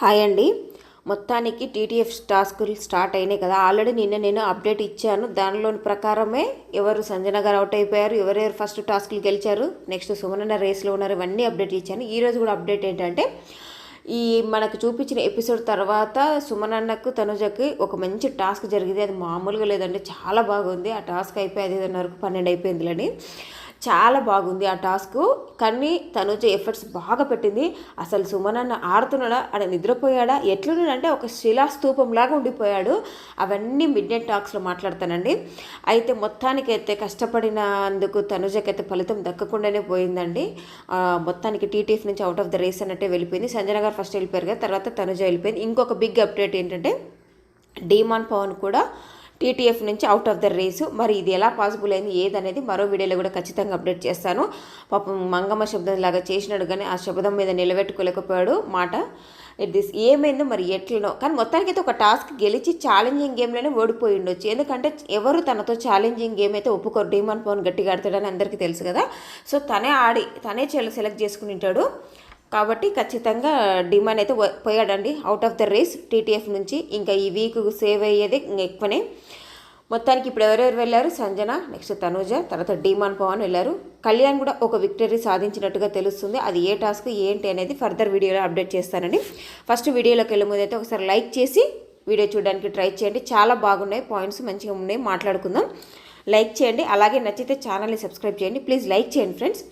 Hi అండి. మొత్తానికి TTF టాస్కులు స్టార్ట్ అయినాయి కదా. ఆల్రెడీ నిన్న నేను అప్డేట్ ఇచ్చాను. దానిలోని ప్రకారమే ఎవరు సంజన గారు అవుట్ అయిపోయారు ఎవరెవరు ఫస్ట్ టాస్కులు గెలిచారు నెక్స్ట్ సుమనన్న రేస్లో ఉన్నారు ఇవన్నీ అప్డేట్ ఇచ్చాను. ఈరోజు కూడా అప్డేట్ ఏంటంటే ఈ మనకు చూపించిన ఎపిసోడ్ తర్వాత సుమనన్నకు తనుజకి ఒక మంచి టాస్క్ జరిగింది అది మామూలుగా లేదండి. చాలా బాగుంది. ఆ టాస్క్ అయిపోయి అది వరకు పన్నెండు అయిపోయిందిలని. చాలా బాగుంది ఆ టాస్క్. కానీ తనుజ ఎఫర్ట్స్ బాగా పెట్టింది. అసలు సుమనన్న ఆడుతున్నాడా? ఆడ నిద్రపోయాడా? ఎట్లున్నాడంటే ఒక శిలాస్తూపంలాగా ఉండిపోయాడు. అవన్నీ మిడ్ నైట్ టాక్స్లో మాట్లాడతానండి. అయితే మొత్తానికి అయితే కష్టపడినందుకు తనుజకైతే ఫలితం దక్కకుండానే పోయిందండి. మొత్తానికి టీటీఎఫ్ నుంచి అవుట్ ఆఫ్ ద రేస్ అన్నట్టే వెళ్ళిపోయింది. సంజన గారు ఫస్ట్ వెళ్ళిపోయారు కదా తర్వాత తనుజ వెళ్ళిపోయింది. ఇంకొక బిగ్ అప్డేట్ ఏంటంటే డీమాన్ పవన్ కూడా టీటీఎఫ్ నుంచి అవుట్ ఆఫ్ ద రేసు మరి ఇది ఎలా పాసిబుల్ అయింది? ఏదనేది మరో వీడియోలో కూడా ఖచ్చితంగా అప్డేట్ చేస్తాను. పాపం మంగమ్మ శబ్దం లాగా చేసినాడు కానీ ఆ శబ్దం మీద నిలబెట్టుకోలేకపోయాడు. మాట దిస్ ఏమైందో? మరి ఎట్లనో కానీ మొత్తానికి అయితే ఒక టాస్క్ గెలిచి ఛాలెంజింగ్ గేమ్లోనే ఓడిపోయి ఉండొచ్చు. ఎందుకంటే ఎవరు తనతో ఛాలెంజింగ్ గేమ్ అయితే ఒప్పుకోరు. డీమాన్ పవన్ గట్టిగా ఆడతాడని అందరికీ తెలుసు కదా. సో తనే ఆడి తనే సెలెక్ట్ చేసుకుని ఉంటాడు. కాబట్టి ఖచ్చితంగా డిమాండ్ అయితే పోయాడండి. Out of the race TTF నుంచి ఇంకా ఈ వీక్ సేవ్ అయ్యేది ఎక్కువనే. మొత్తానికి ఇప్పుడు ఎవరెవరు వెళ్ళారు? సంజన నెక్స్ట్ తనూజ తర్వాత డీమాన్ పవన్ వెళ్ళారు. కళ్యాణ్ కూడా ఒక విక్టరీ సాధించినట్టుగా తెలుస్తుంది. అది ఏ టాస్క్ ఏంటి అనేది ఫర్దర్ వీడియోలో అప్డేట్ చేస్తానండి. ఫస్ట్ వీడియోలోకి వెళ్ళే ముందు అయితే ఒకసారి లైక్ చేసి వీడియో చూడడానికి ట్రై చేయండి. చాలా బాగున్నాయి పాయింట్స్ మంచిగా ఉన్నాయి. మాట్లాడుకుందాం. లైక్ చేయండి. అలాగే నచ్చితే ఛానల్ని సబ్స్క్రైబ్ చేయండి. ప్లీజ్ లైక్ చేయండి ఫ్రెండ్స్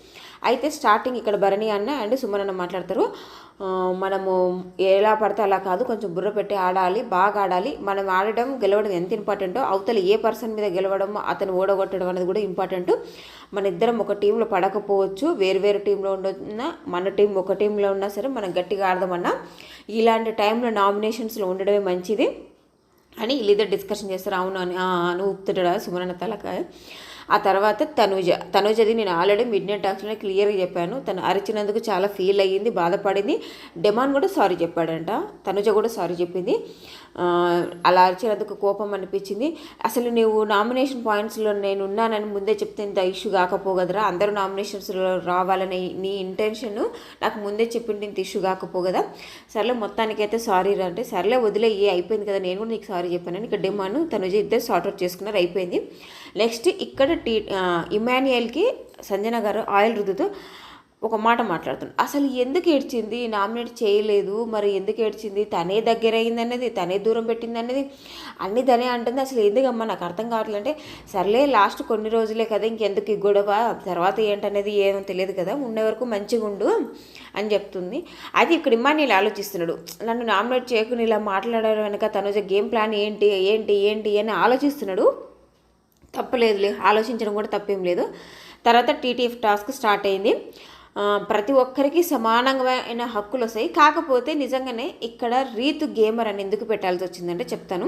అయితే స్టార్టింగ్ ఇక్కడ భరణి అన్న అండ్ సుమన్ అన్న మాట్లాడతారు. మనము ఎలా పడితే అలా కాదు కొంచెం బుర్ర పెట్టి ఆడాలి బాగా ఆడాలి. మనం ఆడడం గెలవడం ఎంత ఇంపార్టెంటో అవతల ఏ పర్సన్ మీద గెలవడం అతను ఓడగొట్టడం అనేది కూడా ఇంపార్టెంట్ మన ఇద్దరం ఒక టీంలో పడకపోవచ్చు. వేరు వేరు టీంలో ఉండొచ్చున్నా మన టీం ఒక టీంలో ఉన్నా సరే మనం గట్టిగా ఆడదామన్నా ఇలాంటి టైంలో నామినేషన్స్లో ఉండడమే మంచిది. అని వీళ్ళిద్దరు డిస్కషన్ చేస్తారు. అవును అని "ఆ, అని ఊపుతాడా తలకాయ. ఆ తర్వాత తనుజ. తనుజది నేను ఆల్రెడీ మిడ్ నైట్ టాక్స్లోనే క్లియర్గా చెప్పాను. తను అరిచినందుకు చాలా ఫీల్ అయ్యింది బాధపడింది. డెమాన్ కూడా సారీ చెప్పాడంట. తనుజ కూడా సారీ చెప్పింది. అలా అరిచినందుకు కోపం అనిపించింది. అసలు నువ్వు నామినేషన్ పాయింట్స్లో నేను ఉన్నానని ముందే చెప్తే ఇంత ఇష్యూ కాకపోగదరా? అందరూ నామినేషన్స్లో రావాలని నీ ఇంటెన్షన్ నాకు ముందే చెప్పింది ఇంత ఇష్యూ కాకపోగదా? సర్లే మొత్తానికైతే సారీ అంటే సర్లే వదిలే ఏ అయిపోయింది కదా? నేను కూడా నీకు సారీ చెప్పాను. ఇక డెమాను తనుజ ఇద్దరు సార్ట్అవుట్ చేసుకున్నారు అయిపోయింది. నెక్స్ట్ ఇక్కడ టీ ఇమాన్యుయల్కి సంజన గారు ఆయిల్ రుద్దుతూ ఒక మాట మాట్లాడుతున్నాడు అసలు ఎందుకు ఏడ్చింది? నామినేట్ చేయలేదు. మరి ఎందుకు ఏడ్చింది? తనే దగ్గర అయింది అనేది తనే దూరం పెట్టింది అనేది అన్ని తనే అంటుంది. అసలు ఎందుకమ్మా? నాకు అర్థం కావట్లేదు అంటే సర్లే లాస్ట్ కొన్ని రోజులే కదా ఇంకెందుకు ఈ గొడవ? తర్వాత ఏంటనేది ఏమో తెలియదు కదా ఉండే వరకు మంచిగా ఉండు అని చెప్తుంది. అది ఇక్కడ ఇమ్మాన్యుల్ ఆలోచిస్తున్నాడు. నన్ను నామినేట్ చేయకుండా ఇలా మాట్లాడడం వెనక తను గేమ్ ప్లాన్ ఏంటి? ఏంటి? ఏంటి? అని ఆలోచిస్తున్నాడు. తప్పలేదులే ఆలోచించడం కూడా తప్పేం లేదు. తర్వాత టీటీఎఫ్ టాస్క్ స్టార్ట్ అయింది. ప్రతి ఒక్కరికి సమానమైన హక్కులు వస్తాయి కాకపోతే నిజంగానే ఇక్కడ రీతు గేమర్ అని ఎందుకు పెట్టాల్సి వచ్చిందంటే చెప్తాను.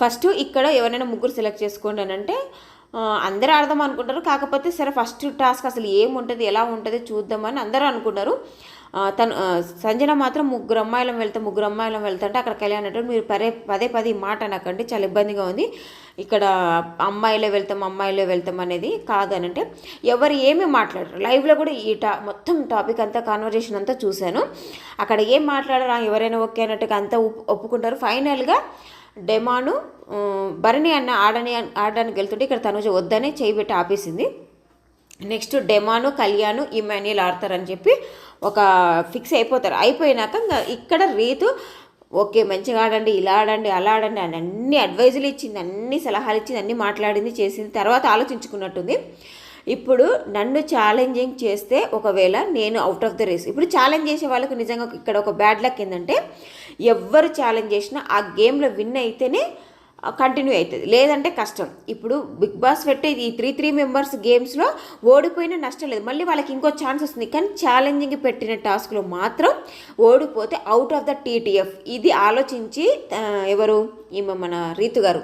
ఫస్ట్ ఇక్కడ ఎవరైనా ముగ్గురు సెలెక్ట్ చేసుకోండి అని అంటే అందరూ ఆడదాం అనుకుంటారు. కాకపోతే సరే ఫస్ట్ టాస్క్ అసలు ఏముంటుంది ఎలా ఉంటుంది చూద్దామని అందరూ అనుకున్నారు తను సంజన మాత్రం ముగ్గురు అమ్మాయిలం వెళ్తే ముగ్గురు అమ్మాయిలం వెళ్తుంటే అక్కడ కళ్యాణ్ అంటే మీరు పదే పదే పదే మాట అనకండి చాలా ఇబ్బందిగా ఉంది. ఇక్కడ అమ్మాయిలే వెళ్తాం అమ్మాయిలే వెళ్తాం అనేది కాదనంటే ఎవరు ఏమి మాట్లాడరు. లైవ్లో కూడా ఈ టా మొత్తం టాపిక్ అంతా కాన్వర్జేషన్ అంతా చూశాను. అక్కడ ఏం మాట్లాడరు ఎవరైనా ఓకే అన్నట్టుగా అంతా ఒప్పు- ఒప్పుకుంటారు. ఫైనల్గా డెమాను భరణి అన్న ఆడని ఆడడానికి వెళ్తుంటే ఇక్కడ తనుజ వద్దని చేయి పెట్టి ఆపేసింది. నెక్స్ట్ డెమాను కళ్యాణ్ ఇమాన్యుల్ ఆడతారని చెప్పి ఒక ఫిక్స్ అయిపోతారు. అయిపోయినాక ఇక్కడ రీతు ఓకే మంచిగా ఆడండి ఇలా ఆడండి అలా ఆడండి అని అన్ని అడ్వైజులు ఇచ్చింది అన్ని సలహాలు ఇచ్చింది అన్ని మాట్లాడింది చేసింది తర్వాత ఆలోచించుకున్నట్టుంది. ఇప్పుడు నన్ను ఛాలెంజింగ్ చేస్తే ఒకవేళ నేను అవుట్ ఆఫ్ ద రేస్ ఇప్పుడు ఛాలెంజ్ చేసే వాళ్ళకు నిజంగా ఇక్కడ ఒక బ్యాడ్ లక్ ఏంటంటే ఎవ్వరు ఛాలెంజ్ చేసినా ఆ గేమ్లో విన్ అయితేనే కంటిన్యూ అవుతుంది. లేదంటే కష్టం. ఇప్పుడు బిగ్ బాస్ పెట్టే ఈ త్రీ త్రీ మెంబర్స్ గేమ్స్లో ఓడిపోయినా నష్టం లేదు. మళ్ళీ వాళ్ళకి ఇంకో ఛాన్స్ వస్తుంది. కానీ ఛాలెంజింగ్ పెట్టిన టాస్క్లో మాత్రం ఓడిపోతే అవుట్ ఆఫ్ ద టీటీఎఫ్ ఇది ఆలోచించి ఎవరు? ఈమె మన రీతు గారు.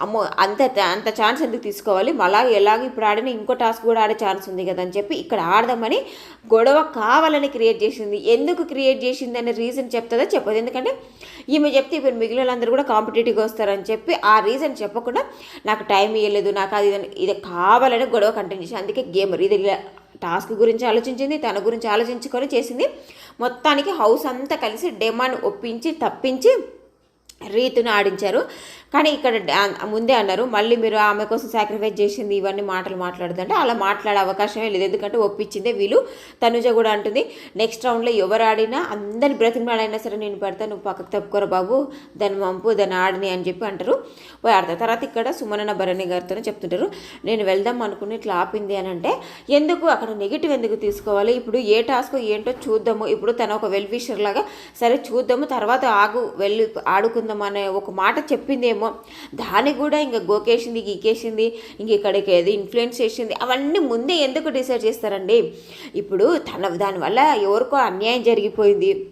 అమ్మో అంత అంత ఛాన్స్ ఎందుకు తీసుకోవాలి? మళ్ళా ఎలాగో ఇప్పుడు ఆడిన ఇంకో టాస్క్ కూడా ఆడే ఛాన్స్ ఉంది కదా అని చెప్పి ఇక్కడ ఆడదామని గొడవ కావాలని క్రియేట్ చేసింది. ఎందుకు క్రియేట్ చేసింది అనే రీజన్ చెప్తుందో? చెప్పదు ఎందుకంటే ఈమె చెప్తే ఇప్పుడు మిగిలిన వాళ్ళందరూ కూడా కాంపిటేటివ్గా వస్తారని చెప్పి ఆ రీజన్ చెప్పకుండా నాకు టైం ఇవ్వలేదు నాకు అది ఇది- కావాలని గొడవ కంటిన్యూ చేసి అందుకే గేమర్ ఇది ఇలా టాస్క్ గురించి ఆలోచించింది తన గురించి ఆలోచించుకొని చేసింది. మొత్తానికి హౌస్ అంతా కలిసి డిమాండ్ ఒప్పించి తప్పించి రీతును ఆడించారు. కానీ ఇక్కడ ముందే అన్నారు మళ్ళీ మీరు ఆమె కోసం సాక్రిఫైస్ చేసింది ఇవన్నీ మాటలు మాట్లాడుతుంటే అలా మాట్లాడే అవకాశమే లేదు. ఎందుకంటే ఒప్పించిందే వీళ్ళు. తనుజ కూడా అంటుంది నెక్స్ట్ రౌండ్లో ఎవరు ఆడినా అందరి బ్రతిమలాడైనా సరే నేను పెడతా నువ్వు పక్కకు తప్పుకోరా బాబు దాన్ని మంపు దాన్ని ఆడిని అని చెప్పి అంటారు. పోయి ఆడతారు తర్వాత ఇక్కడ సుమనన్న భరణి గారితోనే చెప్తుంటారు నేను వెళ్దాం అనుకుని ఇట్లా ఆపింది అని అంటే ఎందుకు? అక్కడ నెగిటివ్ ఎందుకు తీసుకోవాలి? ఇప్పుడు ఏ టాస్క్ ఏంటో చూద్దాము. ఇప్పుడు తన ఒక వెల్ విషర్ లాగా సరే చూద్దాము తర్వాత ఆగు వెళ్ళి ఆడుకుందాం అనే ఒక మాట చెప్పిందేమో దాన్ని కూడా ఇంకా గోకేసింది గీకేసింది ఇంక ఇక్కడికి ఏది ఇన్ఫ్లుయెన్స్ చేసింది అవన్నీ ముందే ఎందుకు డిసైడ్ చేస్తారండి? ఇప్పుడు తన దానివల్ల ఎవరికో అన్యాయం జరిగిపోయింది.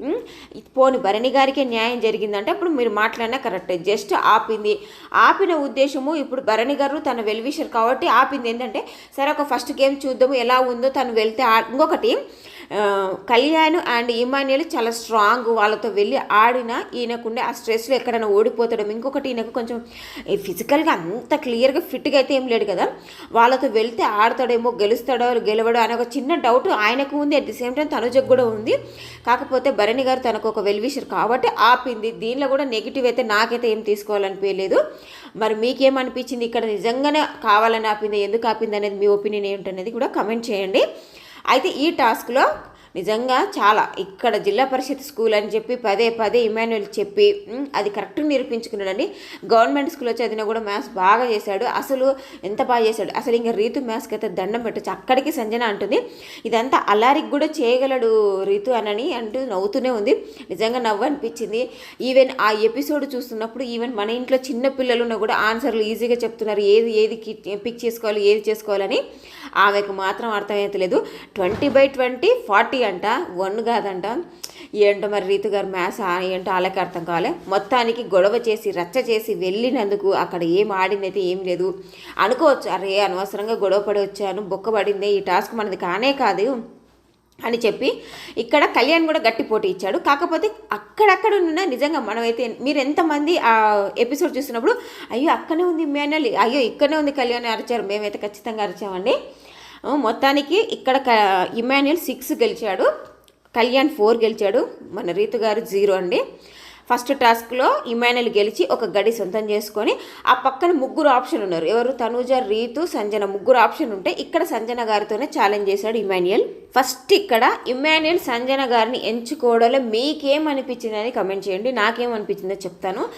పోని భరణి గారికి న్యాయం జరిగిందంటే అప్పుడు మీరు మాట్లాడినా కరెక్ట్. జస్ట్ ఆపింది. ఆపిన ఉద్దేశము ఇప్పుడు భరణి గారు తన వెల్విషర్ కాబట్టి ఆపింది. ఏంటంటే సరే ఒక ఫస్ట్ గేమ్ చూద్దాము ఎలా ఉందో తను వెళ్తే ఆ- ఇంకొకటి కళ్యాణ్ అండ్ ఇమాన్యుల్ చాలా స్ట్రాంగ్. వాళ్ళతో వెళ్ళి ఆడినా ఈయనకుండే ఆ స్ట్రెస్లో ఎక్కడైనా ఓడిపోతాడు. ఇంకొకటి ఈయనకు కొంచెం ఫిజికల్గా అంత క్లియర్గా ఫిట్గా అయితే ఏం లేడు కదా. వాళ్ళతో వెళ్తే ఆడతాడేమో గెలుస్తాడో గెలవడో అనే ఒక చిన్న డౌట్ ఆయనకు ఉంది. అట్ ది సేమ్ టైం తనుజకు కూడా ఉంది. కాకపోతే భరణి గారు తనకు ఒక వెల్విషర్ కాబట్టి ఆపింది. దీనిలో కూడా నెగిటివ్ అయితే నాకైతే ఏం తీసుకోవాలనిపించలేదు. మరి మీకేమనిపించింది? ఇక్కడ నిజంగానే కావాలని ఆపింది. ఎందుకు ఆపింది అనేది మీ ఒపీనియన్ ఏంటనేది కూడా కమెంట్ చేయండి. అయితే ఈ టాస్క్లో నిజంగా చాలా. ఇక్కడ జిల్లా పరిషత్ స్కూల్ అని చెప్పి పదే పదే ఇమాన్యుల్ చెప్పి అది కరెక్ట్గా నిరూపించుకున్నాడని గవర్నమెంట్ స్కూల్లో చదివినా కూడా మ్యాథ్స్ బాగా చేశాడు. అసలు ఎంత బాగా చేశాడు? అసలు ఇంకా రీతు మ్యాథ్స్కి అయితే దండం పెట్టచ్చు. అక్కడికి సంజన అంటుంది ఇదంతా అలారికి కూడా చేయగలడు రీతు అనని అంటూ నవ్వుతూనే ఉంది. నిజంగా నవ్వు అనిపించింది ఈవెన్ ఆ ఎపిసోడ్ చూస్తున్నప్పుడు ఈవెన్ మన ఇంట్లో చిన్న పిల్లలున్నా కూడా ఆన్సర్లు ఈజీగా చెప్తున్నారు. ఏది ఏది పిక్ చేసుకోవాలి ఏది చేసుకోవాలని. ఆమెకు మాత్రం అర్థమవుతలేదు ట్వంటీ బై ట్వంటీ ఫార్టీ అంట వన్ కాదంట. ఏంటో మరి రీతు గారు మ్యాథ్స్ ఏంటో అలాగే అర్థం కావాలి మొత్తానికి గొడవ చేసి రచ్చ చేసి వెళ్ళినందుకు అక్కడ ఏం ఆడింది అయితే ఏం లేదు. అనుకోవచ్చు అరే అనవసరంగా గొడవ పడి వచ్చాను బొక్కబడిందే ఈ టాస్క్ మనది కానే కాదు అని చెప్పి ఇక్కడ కళ్యాణ్ కూడా గట్టి పోటీ ఇచ్చాడు. కాకపోతే అక్కడక్కడ ఉన్న నిజంగా మనమైతే మీరు ఎంతమంది ఆ ఎపిసోడ్ చూసినప్పుడు అయ్యో అక్కనే ఉంది మేనల్ అయ్యో ఇక్కడనే ఉంది కళ్యాణ్ అరిచారు మేమైతే ఖచ్చితంగా అరిచామండి. మొత్తానికి ఇక్కడ క ఇమాన్యుల్ సిక్స్ గెలిచాడు. కళ్యాణ్ ఫోర్ గెలిచాడు. మన రీతు గారు జీరో అండి. ఫస్ట్ టాస్క్లో ఇమానుయల్ గెలిచి ఒక గడి సొంతం చేసుకొని ఆ పక్కన ముగ్గురు ఆప్షన్ ఉన్నారు. ఎవరు? తనూజ రీతు సంజన ముగ్గురు ఆప్షన్ ఉంటే ఇక్కడ సంజన గారితోనే ఛాలెంజ్ చేశాడు ఇమాన్యుయల్. ఫస్ట్ ఇక్కడ ఇమాన్యుయల్ సంజన గారిని ఎంచుకోవడంలో మీకేమనిపించింది అని కమెంట్ చేయండి. నాకేమనిపించిందో చెప్తాను.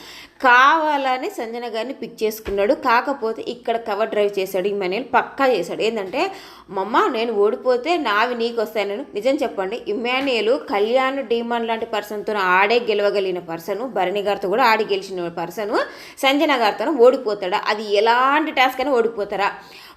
కావాలని సంజన గారిని పిక్ చేసుకున్నాడు. కాకపోతే ఇక్కడ కవర్ డ్రైవ్ చేశాడు ఇమాన్యుయల్ పక్కా చేశాడు. ఏంటంటే మమ్మ నేను ఓడిపోతే నావి నీకు వస్తాయని నిజం చెప్పండి. ఇమాన్యుయల్ కళ్యాణ్ డీమాన్ లాంటి పర్సన్తో ఆడే గెలవగలిగిన పర్సన్ భరణి గారితో కూడా ఆడి గెలిచిన పర్సన్ సంజన గారితో ఓడిపోతాడా? అది ఎలాంటి టాస్క్ అయినా ఓడిపోతారా?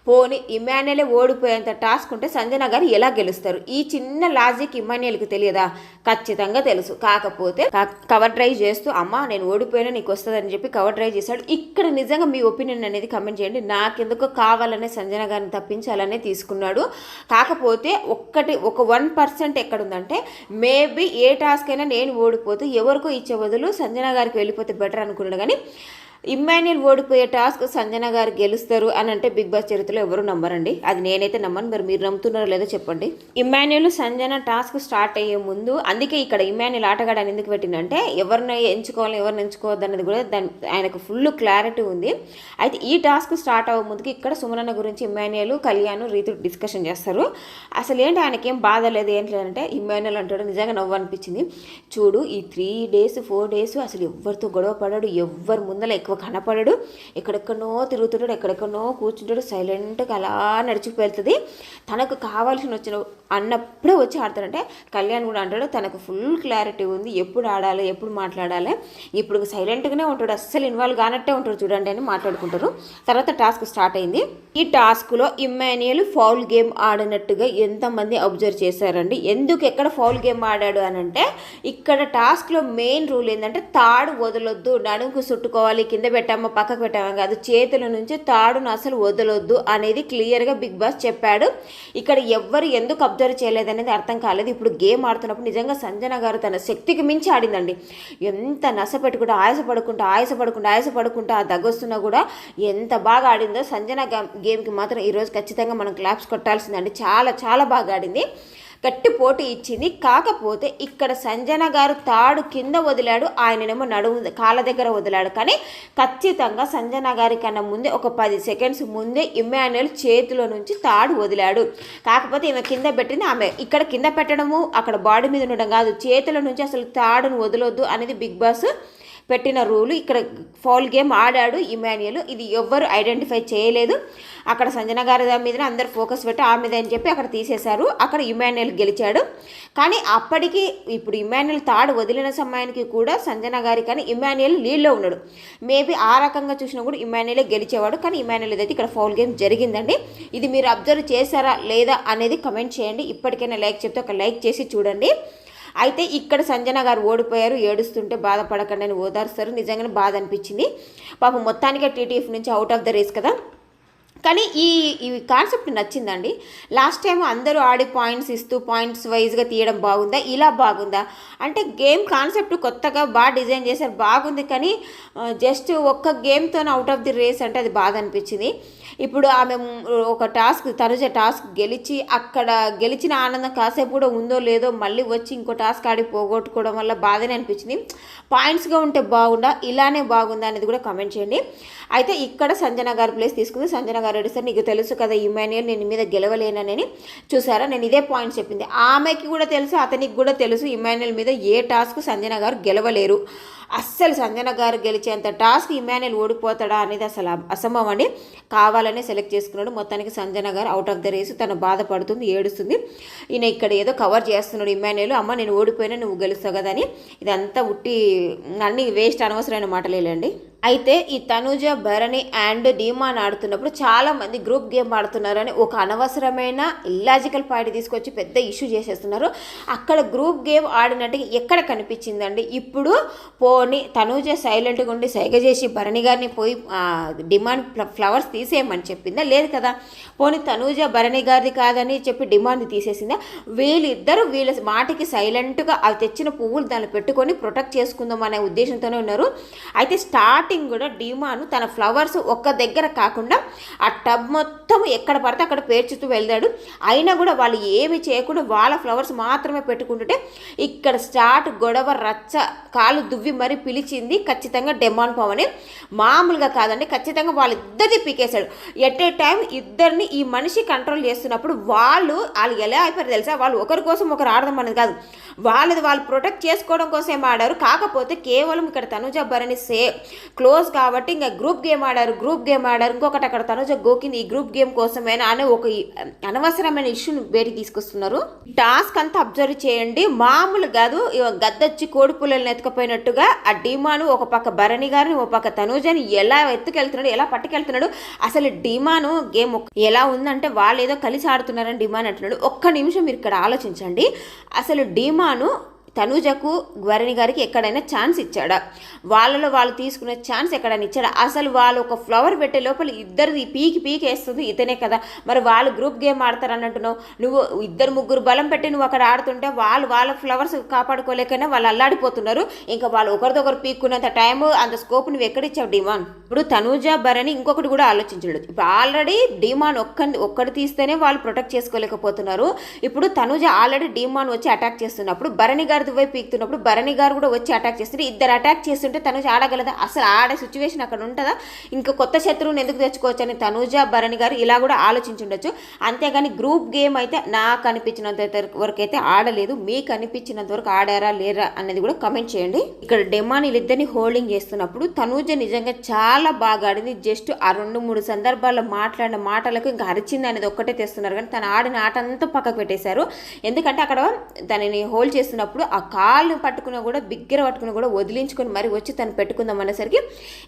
పోనీ ఇమాన్యులే ఓడిపోయేంత టాస్క్ ఉంటే సంజన గారు ఎలా గెలుస్తారు? ఈ చిన్న లాజిక్ ఇమాన్యుయల్కి తెలియదా? ఖచ్చితంగా తెలుసు. కాకపోతే కవర్ డ్రైవ్ చేస్తూ అమ్మ నేను ఓడిపోయినా నీకు వస్తుందని చెప్పి కవర్ డ్రైవ్ చేశాడు. ఇక్కడ నిజంగా మీ ఒపీనియన్ అనేది కమెంట్ చేయండి. నాకెందుకు కావాలనే సంజన గారిని తప్పించాలనే తీసుకున్నాడు. కాకపోతే ఒక్కటి ఒక వన్ పర్సెంట్ ఎక్కడుందంటే మేబీ ఏ టాస్క్ అయినా నేను ఓడిపోతే ఎవరికో ఇచ్చే బదులు సంజన గారికి వెళ్ళిపోతే బెటర్ అనుకున్నాడు. కానీ ఇమ్మాన్యుల్ ఓడిపోయే టాస్క్ సంజన గారు గెలుస్తారు అని అంటే బిగ్ బాస్ చరిత్రలో ఎవరు నమ్మరండి? అది నేనైతే నమ్మను. మరి మీరు నమ్ముతున్నారో లేదో చెప్పండి. ఇమ్మాన్యుల్ సంజన టాస్క్ స్టార్ట్ అయ్యే ముందు అందుకే ఇక్కడ ఇమ్మాన్యుల్ ఆటగాడని ఎందుకు పెట్టిందంటే ఎవరిని ఎంచుకోవాలి ఎవరిని ఎంచుకోవద్దు అన్నది కూడా దాని ఆయనకు ఫుల్ క్లారిటీ ఉంది. అయితే ఈ టాస్క్ స్టార్ట్ అవ్వే ముందుకి ఇక్కడ సుమనన్న గురించి ఇమ్మాన్యుల్ కళ్యాణ్ రీతు డిస్కషన్ చేస్తారు. అసలు ఏంటి ఆయనకేం బాధ లేదు ఏంటి లేదంటే ఇమ్మాన్యుల్ అంటాడు నిజంగా నవ్వు అనిపించింది. చూడు ఈ త్రీ డేస్ ఫోర్ డేస్ అసలు ఎవరితో గొడవ పడాడు ఎవ్వరి ముందర ఎక్కువ కనపడడు ఎక్కడెక్కడో తిరుగుతుంటాడు ఎక్కడెక్కడో కూర్చుంటాడు సైలెంట్గా అలా నడిచిపోతుంది తనకు కావాల్సిన వచ్చిన అన్నప్పుడే వచ్చి ఆడతాడంటే కళ్యాణ్ కూడా అంటాడు తనకు ఫుల్ క్లారిటీ ఉంది ఎప్పుడు ఆడాలి ఎప్పుడు మాట్లాడాలి. ఇప్పుడు సైలెంట్గానే ఉంటాడు అస్సలు ఇన్వాల్వ్ కానట్టే ఉంటాడు చూడండి అని మాట్లాడుకుంటారు తర్వాత టాస్క్ స్టార్ట్ అయింది. ఈ టాస్క్లో ఇమ్మాన్యుయల్ ఫౌల్ గేమ్ ఆడినట్టుగా ఎంతమంది అబ్జర్వ్ చేశారండి? ఎందుకు ఎక్కడ ఫౌల్ గేమ్ ఆడాడు అని అంటే ఇక్కడ టాస్క్లో మెయిన్ రూల్ ఏంటంటే తాడు వదలొద్దు నడుముకు చుట్టుకోవాలి కింద పెట్టామో పక్కకు పెట్టామో కాదు చేతుల నుంచి తాడును అసలు వదలొద్దు అనేది క్లియర్గా బిగ్ బాస్ చెప్పాడు. ఇక్కడ ఎవ్వరు ఎందుకు అబ్జర్వ్ చేయలేదనేది అర్థం కాలేదు. ఇప్పుడు గేమ్ ఆడుతున్నప్పుడు నిజంగా సంజన గారు తన శక్తికి మించి ఆడిందండి. ఎంత నస పెట్టుకుంటూ ఆయాస పడుకుంటూ ఆయాస పడుకుంటూ ఆయాస పడుకుంటూ ఆ దగ్గొస్తున్నా కూడా ఎంత బాగా ఆడిందో సంజన గేమ్కి మాత్రం ఈరోజు ఖచ్చితంగా మనం క్లాప్స్ కొట్టాల్సిందండి. చాలా చాలా బాగా ఆడింది. గట్టి పోటీ ఇచ్చింది. కాకపోతే ఇక్కడ సంజన గారు తాడు కింద వదిలాడు. ఆయననేమో నడుము కాళ్ళ దగ్గర వదిలాడు. కానీ ఖచ్చితంగా సంజన గారి కన్నా ముందే ఒక పది సెకండ్స్ ముందే ఇమ్మాన్యుల్ చేతిలో నుంచి తాడు వదిలాడు. కాకపోతే ఈమె కింద పెట్టింది ఆమె. ఇక్కడ కింద పెట్టడము అక్కడ బాడీ మీద ఉండడం కాదు. చేతుల నుంచి అసలు తాడును వదలొద్దు అనేది బిగ్ బాస్ పెట్టిన రూలు. ఇక్కడ ఫౌల్ గేమ్ ఆడాడు ఇమాన్యుయల్. ఇది ఎవ్వరు ఐడెంటిఫై చేయలేదు. అక్కడ సంజన గారి దాని మీద అందరు ఫోకస్ పెట్టి ఆ మీద అని చెప్పి అక్కడ తీసేశారు. అక్కడ ఇమాన్యుయల్ గెలిచాడు. కానీ అప్పటికి ఇప్పుడు ఇమాన్యుయల్ తాడు వదిలిన సమయానికి కూడా సంజన గారి కానీ ఇమాన్యుయల్ లీడ్లో ఉన్నాడు. మేబీ ఆ రకంగా చూసినా కూడా ఇమాన్యుయలే గెలిచేవాడు. కానీ ఇమాన్యుయల్ అయితే ఇక్కడ ఫౌల్ గేమ్ జరిగిందండి ఇది మీరు అబ్జర్వ్ చేశారా లేదా అనేది కమెంట్ చేయండి. ఇప్పటికైనా లైక్ చెప్తే ఒక లైక్ చేసి చూడండి. అయితే ఇక్కడ సంజన గారు ఓడిపోయారు ఏడుస్తుంటే బాధపడకండి అని ఓదారుస్తారు. నిజంగానే బాధ అనిపించింది. పాపం మొత్తానికే టీటీఎఫ్ నుంచి అవుట్ ఆఫ్ ద రేస్ కదా. కానీ ఈ ఈ కాన్సెప్ట్ నచ్చిందండి. లాస్ట్ టైం అందరూ ఆడి పాయింట్స్ ఇస్తూ పాయింట్స్ వైజ్గా తీయడం బాగుందా? ఇలా బాగుందా? అంటే గేమ్ కాన్సెప్ట్ కొత్తగా బాగా డిజైన్ చేశారు బాగుంది కానీ జస్ట్ ఒక్క గేమ్తో అవుట్ ఆఫ్ ది రేస్ అంటే అది బాధ అనిపించింది. ఇప్పుడు ఆమె ఒక టాస్క్ తనుజ టాస్క్ గెలిచి అక్కడ గెలిచిన ఆనందం కాసేపు కూడా ఉందో లేదో మళ్ళీ వచ్చి ఇంకో టాస్క్ ఆడి పోగొట్టుకోవడం వల్ల బాధనే అనిపించింది. పాయింట్స్గా ఉంటే బాగుందా? ఇలానే బాగుందా అనేది కూడా కామెంట్ చేయండి. అయితే ఇక్కడ సంజన గారు ప్లేస్ తీసుకుంది. సంజన గారు అడిగితే నీకు తెలుసు కదా ఇమాన్యుయల్ నేను మీద గెలవలేనని చూసారా? నేను ఇదే పాయింట్ చెప్పింది. ఆమెకి కూడా తెలుసు అతనికి కూడా తెలుసు ఇమాన్యుయల్ మీద ఏ టాస్క్ సంజన గారు గెలవలేరు. అస్సలు సంజన గారు గెలిచేంత టాస్క్ ఇమాన్యుల్ ఓడిపోతాడా అనేది అసలు అసంభవం అండి. కావాలనే సెలెక్ట్ చేసుకున్నాడు. మొత్తానికి సంజన గారు అవుట్ ఆఫ్ ద రేస్ తను బాధపడుతుంది ఏడుస్తుంది. ఈయన ఇక్కడ ఏదో కవర్ చేస్తున్నాడు ఇమాన్యుల్ అమ్మ నేను ఓడిపోయినా నువ్వు గెలుస్తావు కదా అని. ఇదంతా ఉట్టి అన్ని వేస్ట్ అనవసరమైన మాటలేలండి. అయితే ఈ తనుజ భరణి అండ్ డీమాన్ ఆడుతున్నప్పుడు చాలామంది గ్రూప్ గేమ్ ఆడుతున్నారని ఒక అనవసరమైన ఇల్లాజికల్ పాయింట్ తీసుకొచ్చి పెద్ద ఇష్యూ చేసేస్తున్నారు. అక్కడ గ్రూప్ గేమ్ ఆడినట్టు ఎక్కడ కనిపించిందండి? ఇప్పుడు పో పోని తనూజ సైలెంట్గా ఉండి సైగ చేసి భరణి గారిని పోయి డిమాండ్ ఫ్లవర్స్ తీసేయమని చెప్పిందా? లేదు కదా. పోని తనూజ భరణి గారిది కాదని చెప్పి డిమాండ్ తీసేసిందా? వీళ్ళిద్దరూ వీళ్ళ మాటికి సైలెంట్గా అవి తెచ్చిన పువ్వులు దాన్ని పెట్టుకొని ప్రొటెక్ట్ చేసుకుందాం అనే ఉద్దేశంతోనే ఉన్నారు. అయితే స్టార్టింగ్ కూడా డిమాను తన ఫ్లవర్స్ ఒక్క దగ్గర కాకుండా ఆ టబ్ మొత్తం ఎక్కడ పడితే అక్కడ పేర్చుతూ వెళ్తాడు అయినా కూడా వాళ్ళు ఏమి చేయకుండా వాళ్ళ ఫ్లవర్స్ మాత్రమే పెట్టుకుంటుంటే ఇక్కడ స్టార్ట్ గొడవ రచ్చ కాలు దువ్వి మరి పిలిచింది ఖచ్చితంగా డెమాన్ పవన్ మామూలుగా కాదండి ఖచ్చితంగా వాళ్ళిద్దరిది పీకేశాడు. ఎట్ ఏ టైం ఇద్దరిని ఈ మనిషి కంట్రోల్ చేస్తున్నప్పుడు వాళ్ళు వాళ్ళు ఎలా అయిపోయారు తెలుసా? వాళ్ళు ఒకరి కోసం ఒకరు ఆడదాం అనేది కాదు. వాళ్ళది వాళ్ళు ప్రొటెక్ట్ చేసుకోవడం కోసం ఆడారు. కాకపోతే కేవలం ఇక్కడ తనుజ భరణి సే క్లోజ్ కాబట్టి ఇంకా గ్రూప్ గేమ్ ఆడారు గ్రూప్ గేమ్ ఆడారు. ఇంకొకటి అక్కడ తనుజ గోకింది ఈ గ్రూప్ గేమ్ కోసమేనా అనే ఒక అనవసరమైన ఇష్యూని బయటికి తీసుకొస్తున్నారు. టాస్క్ అంతా అబ్జర్వ్ చేయండి. మామూలు కాదు గద్దొచ్చి కోడి ఎత్తుకపోయినట్టుగా ఆ డీమాను ఒక పక్క భరణి గారిని ఒక పక్క తనూజని ఎలా ఎత్తుకెళ్తున్నాడు ఎలా పట్టుకెళ్తున్నాడు అసలు డీమాను గేమ్ ఎలా ఉందంటే వాళ్ళు ఏదో కలిసి ఆడుతున్నారని డిమాన్ అంటున్నాడు. ఒక్క నిమిషం మీరు ఇక్కడ ఆలోచించండి. అసలు డీమాను తనూజకు భరణి గారికి ఎక్కడైనా ఛాన్స్ ఇచ్చాడా? వాళ్ళలో వాళ్ళు తీసుకునే ఛాన్స్ ఎక్కడైనా ఇచ్చాడా? అసలు వాళ్ళు ఒక ఫ్లవర్ పెట్టే లోపల ఇద్దరిది పీకి పీకి వేస్తుంది ఇతనే కదా. మరి వాళ్ళు గ్రూప్ గేమ్ ఆడతారు అన్నట్టున్నావు నువ్వు ఇద్దరు ముగ్గురు బలం పెట్టి నువ్వు అక్కడ ఆడుతుంటే వాళ్ళు వాళ్ళ ఫ్లవర్స్ కాపాడుకోలేకనే వాళ్ళు అల్లాడిపోతున్నారు. ఇంకా వాళ్ళు ఒకరిదొకరు పీక్కున్నంత టైం అంత స్కోప్ నువ్వు ఎక్కడిచ్చావు డిమాన్ ఇప్పుడు తనూజ భరణి ఇంకొకటి కూడా ఆలోచించడు ఇప్పుడు ఆల్రెడీ డిమాన్ ఒక్క ఒక్కటి తీస్తేనే వాళ్ళు ప్రొటెక్ట్ చేసుకోలేకపోతున్నారు. ఇప్పుడు తనూజ ఆల్రెడీ డిమాన్ వచ్చి అటాక్ చేస్తున్నప్పుడు భరణి గారి వైపు పీకుతున్నప్పుడు భరణి గారు కూడా వచ్చి అటాక్ చేస్తుంటే ఇద్దరు అటాక్ చేస్తుంటే తనూజ ఆడగలదా? అసలు ఆడే సిచ్యువేషన్ అక్కడ ఉంటుందా? ఇంకా కొత్త శత్రువుని ఎందుకు తెచ్చుకోవచ్చు అని తనూజ భరణి గారు ఇలా కూడా ఆలోచించుండొచ్చు. అంతేగాని గ్రూప్ గేమ్ అయితే నాకు అనిపించినంత వరకు అయితే ఆడలేదు. మీకు అనిపించినంత వరకు ఆడారా లేరా అనేది కూడా కమెంట్ చేయండి. ఇక్కడ డెమాన్ వీళ్ళిద్దరిని హోల్డింగ్ చేస్తున్నప్పుడు తనూజ నిజంగా చాలా చాలా బాగా ఆడింది. జస్ట్ ఆ రెండు మూడు సందర్భాల్లో మాట్లాడిన మాటలకు ఇంకా అరిచింది అనేది ఒక్కటే తెస్తున్నారు. కానీ తను ఆడిన ఆట అంతా పక్కకు పెట్టేశారు. ఎందుకంటే అక్కడ తనని హోల్డ్ చేస్తున్నప్పుడు ఆ కాళ్ళు పట్టుకున్నా కూడా బిగ్గర పట్టుకుని కూడా వదిలించుకొని మరి వచ్చి తను పెట్టుకుందాం అనేసరికి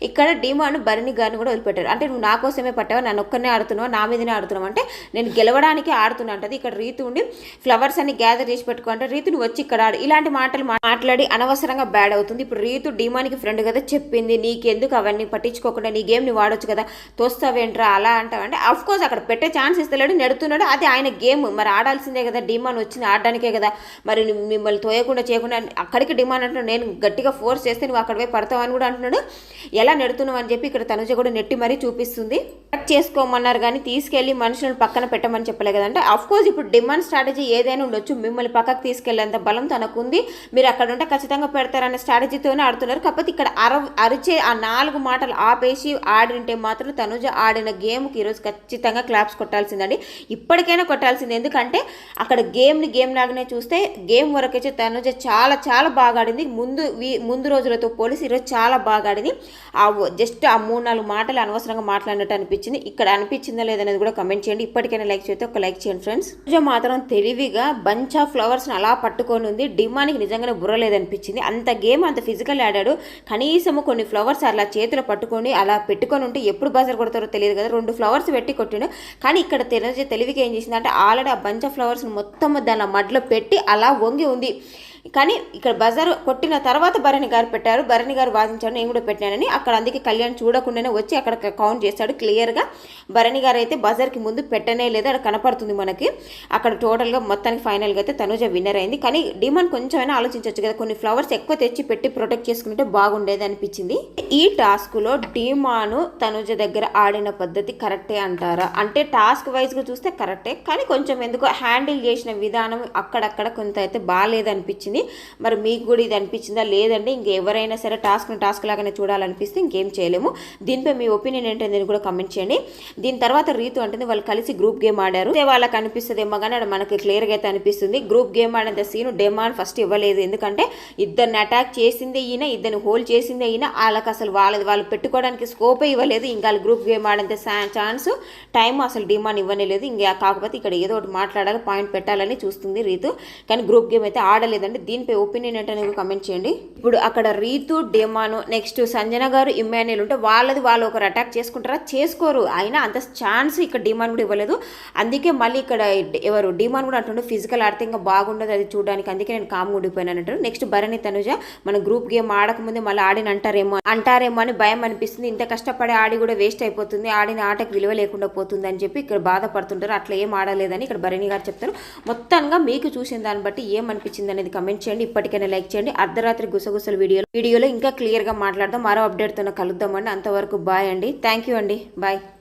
ఇక్కడ డీమాను భరణి గారిని కూడా వదిలిపెట్టారు. అంటే నువ్వు నా కోసమే పట్టావా? నన్ను ఒక్కనే ఆడుతున్నావు? నా మీదనే ఆడుతున్నావు? అంటే నేను గెలవడానికి ఆడుతున్నా అంటది. ఇక్కడ రీతు ఉండి ఫ్లవర్స్ అన్ని గ్యాదర్ చేసి పెట్టుకుంటే రీతి రీతు నువ్వు వచ్చి ఇక్కడ ఆడు. ఇలాంటి మాటలు మాట్లాడి అనవసరంగా బ్యాడ్ అవుతుంది. ఇప్పుడు రీతు డీమానికి ఫ్రెండ్ కదా చెప్పింది. నీకెందుకు అవన్నీ పట్టించుకోకుండా నీ గేమ్ని వాడొచ్చు కదా తోస్తావేంట్రా అలా అంటావంటే అఫ్ కోర్స్ అక్కడ పెట్టే ఛాన్స్ ఇస్తలేడు నెడుతున్నాడు అది ఆయన గేమ్. మరి ఆడాల్సిందే కదా డిమాండ్ వచ్చింది ఆడడానికే కదా. మరి మిమ్మల్ని తోయకుండా చేయకుండా అక్కడికి డిమాండ్ అంటున్నాడు నేను గట్టిగా ఫోర్స్ చేస్తే నువ్వు అక్కడ పోయి పడతావు అని కూడా అంటున్నాడు. ఎలా నెడుతున్నావు అని చెప్పి ఇక్కడ తనుజ కూడా నెట్టి మరీ చూపిస్తుంది. కట్ చేసుకోమన్నారు కానీ తీసుకెళ్ళి మనుషులను పక్కన పెట్టమని చెప్పలే కదంటే అఫ్ కోర్స్ ఇప్పుడు డిమాండ్ స్ట్రాటజీ ఏదైనా ఉండొచ్చు మిమ్మల్ని పక్కకు తీసుకెళ్ళేంత బలం తనకుంది. మీరు అక్కడ ఉంటే ఖచ్చితంగా పెడతారనే స్ట్రాటజీతోనే ఆడుతున్నారు. కాకపోతే ఇక్కడ అర అరిచే ఆ నాలుగు మాటలు ఆపేసి ఆడింటే మాత్రం తనుజ ఆడిన గేమ్కి ఈరోజు ఖచ్చితంగా క్లాప్స్ కొట్టాల్సిందండి. ఇప్పటికైనా కొట్టాల్సింది ఎందుకంటే అక్కడ గేమ్ని గేమ్ లాగానే చూస్తే గేమ్ వరకైతే తనుజ చాలా చాలా బాగా ఆడింది ముందు ముందు రోజులతో పోలీసు ఈరోజు చాలా బాగా ఆడింది ఆ జస్ట్ ఆ మూడు నాలుగు మాటలు అనవసరంగా మాట్లాడినట్టు అనిపించింది. ఇక్కడ అనిపించిందా లేదనేది కూడా కమెంట్ చేయండి. ఇప్పటికైనా లైక్ చేస్తే ఒక లైక్ చేయండి ఫ్రెండ్స్. తనుజ మాత్రం తెలివిగా బంచ్ ఆఫ్ ఫ్లవర్స్ని అలా పట్టుకొని ఉంది. డిమానికి నిజంగానే బుర్ర లేదనిపించింది. అంత గేమ్ అంత ఫిజికల్ ఆడాడు. కనీసము కొన్ని ఫ్లవర్స్ అలా చేతిలో పట్టుకొని అలా పెట్టుకొని ఉంటే ఎప్పుడు బజర్ కొడతారో తెలియదు కదా. రెండు ఫ్లవర్స్ పెట్టి కొట్టిండు. కానీ ఇక్కడ తెలియజే తెలివికి ఏం చేసింది అంటే ఆల్రెడీ ఆ బంచ్ ఆఫ్ ఫ్లవర్స్ మొత్తం దాని మడ్లో పెట్టి అలా వంగి ఉంది. కానీ ఇక్కడ బజారు కొట్టిన తర్వాత భరణి గారు పెట్టారు. భరణి గారు వాదించారు నేను కూడా పెట్టానని అక్కడ అందుకే కళ్యాణ్ చూడకుండానే వచ్చి అక్కడ కౌంట్ చేశాడు క్లియర్గా భరణి గారు అయితే బజార్కి ముందు పెట్టనే లేదు అక్కడ కనపడుతుంది మనకి. అక్కడ టోటల్గా మొత్తానికి ఫైనల్గా అయితే తనుజ విన్నర్ అయింది. కానీ డిమాండ్ కొంచెమైనా ఆలోచించవచ్చు కదా కొన్ని ఫ్లవర్స్ ఎక్కువ తెచ్చి పెట్టి ప్రొటెక్ట్ చేసుకుంటే బాగుండేది అనిపించింది. ఈ టాస్క్లో డిమాను తనుజ దగ్గర ఆడిన పద్ధతి కరెక్టే అంటారా? అంటే టాస్క్ వైజ్గా చూస్తే కరెక్టే కానీ కొంచెం ఎందుకో హ్యాండిల్ చేసిన విధానం అక్కడక్కడ కొంత అయితే బాగాలేదనిపించింది అనిపించింది. మరి మీకు కూడా ఇది అనిపించిందా? లేదంటే ఇంకెవరైనా సరే టాస్క్ను టాస్క్ లాగానే చూడాలనిపిస్తే ఇంకేం చేయలేము. దీనిపై మీ ఒపీనియన్ ఏంటంటే దీన్ని కూడా కమెంట్ చేయండి. దీని తర్వాత రీతు అంటుంది వాళ్ళు కలిసి గ్రూప్ గేమ్ ఆడారు. అదే వాళ్ళకి అనిపిస్తుంది ఏమో కానీ అది మనకి క్లియర్గా అయితే అనిపిస్తుంది. గ్రూప్ గేమ్ ఆడేంత సీన్ డెమాండ్ ఫస్ట్ ఇవ్వలేదు. ఎందుకంటే ఇద్దరిని అటాక్ చేసిందే ఈయన ఇద్దరిని హోల్డ్ చేసిందే ఈయన. వాళ్ళకి అసలు వాళ్ళది వాళ్ళు పెట్టుకోవడానికి స్కోపే ఇవ్వలేదు. ఇంకా గ్రూప్ గేమ్ ఆడేంత ఛాన్స్ టైం అసలు డిమాండ్ ఇవ్వలేదు ఇంకా కాకపోతే ఇక్కడ ఏదో ఒకటి మాట్లాడాలి పాయింట్ పెట్టాలని చూస్తుంది రీతు. కానీ గ్రూప్ గేమ్ అయితే ఆడలేదండి. దీనిపై ఒపీనియన్ ఏంటనే కమెంట్ చేయండి. ఇప్పుడు అక్కడ రీతు డేమాను నెక్స్ట్ సంజన గారు ఇమ్మాన్యుల్ ఉంటే వాళ్ళది వాళ్ళు ఒకరు అటాక్ చేసుకుంటారా? చేసుకోరు. అయినా అంత ఛాన్స్ ఇక్కడ డిమాండ్ కూడా ఇవ్వలేదు. అందుకే మళ్ళీ ఇక్కడ ఎవరు? డిమాండ్ కూడా అంటుండే ఫిజికల్ ఆడితే ఇంకా బాగుండదు అది చూడడానికి. అందుకే నేను కామ్ ఉండిపోయాను అంటారు. నెక్స్ట్ భరణి తనుజ మన గ్రూప్ గేమ్ ఆడకముందే మళ్ళీ ఆడిన అంటారేమో అంటారేమో అని భయం అనిపిస్తుంది. ఇంత కష్టపడి ఆడి కూడా వేస్ట్ అయిపోతుంది. ఆడిన ఆటకు విలువ లేకుండా పోతుంది అని చెప్పి ఇక్కడ బాధపడుతుంటారు. అట్లా ఏం ఆడలేదని ఇక్కడ భరణి గారు చెప్తారు. మొత్తంగా మీకు చూసిన దాన్ని బట్టి ఏమనిపించింది అనేది కమెంట్ చేయండి ఇప్పటికైనా లైక్ చేయండి. అర్ధరాత్రి గుసగుసలు వీడియో వీడియోలో ఇంకా క్లియర్గా మాట్లాడదాం. మరో అప్డేట్తో కలుద్దామండి అంతవరకు బాయ్ అండి. థ్యాంక్ యూ అండి. బాయ్.